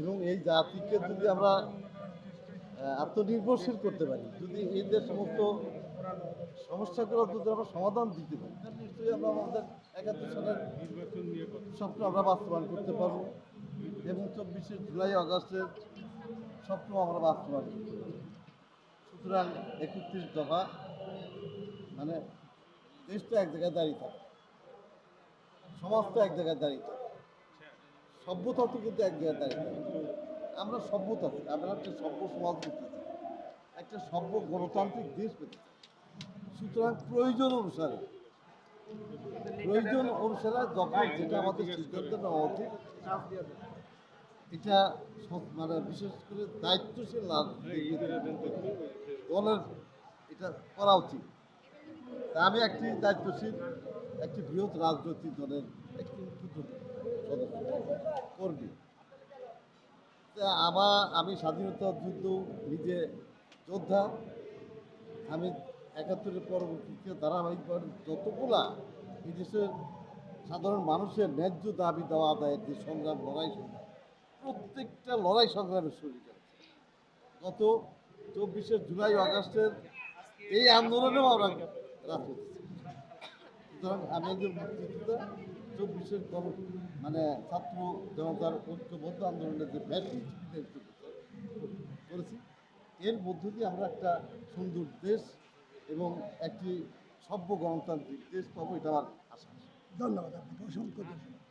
এবং এই জাতিকে যদি আমরা আত্মনির্ভরশীল করতে পারি, যদি এদের সমস্ত সমস্যাগুলো যদি আমরা সমাধান দিতে পারি, তাহলে নিশ্চয়ই আমরা আমাদের একাত্তর সালের স্বপ্ন আমরা বাস্তবায়ন করতে পারব এবং চব্বিশে জুলাই, আগস্টের স্বপ্ন আমরা বাস্তবায়ন করতে পারব। সুতরাং একত্রিশ দফা মানে দেশটা এক জায়গায় দাঁড়িয়ে থাকে, সমাজটা এক জায়গায় দাঁড়িয়ে থাকে। সভ্যতা তো কিন্তু এক জায়গায় আমরা সভ্যতা আমরা একটা সভ্য সমাজ করতে চাই, একটা সভ্য গণতান্ত্রিক দেশ পেতে চাই। সুতরাং প্রয়োজন অনুসারে প্রয়োজন অনুসারে যখন যেটা আমাদের সিদ্ধান্ত নেওয়া উচিত, এটা মানে বিশেষ করে দায়িত্বশীল দলের এটা করা উচিত। আমি একটি দায়িত্বশীল, একটি বৃহৎ রাজনৈতিক দলের একটি কর্মী আমার, আমি স্বাধীনতা যুদ্ধ নিজে যোদ্ধা। আমি একাত্তরের পরবর্তীতে ধারাবাহিকভাবে যতগুলা এই দেশের সাধারণ মানুষের ন্যায্য দাবি দেওয়া আদায়ের যে সংগ্রাম, লড়াই সংগ্রাম, প্রত্যেকটা লড়াই সংগ্রামের শরীর গত চব্বিশে জুলাই আগস্টের এই আন্দোলনেও আমরা রাজনীতি সুতরাং আমি একজন মুক্তিযোদ্ধা, চব্বিশের মানে ছাত্র জনতার ঐক্যবদ্ধ আন্দোলনের যে করেছি, এর মধ্য দিয়ে আমরা একটা সুন্দর দেশ এবং একটি সভ্য গণতান্ত্রিক দেশ পাবো, এটা আমার আশা। ধন্যবাদ ধন্যবাদ।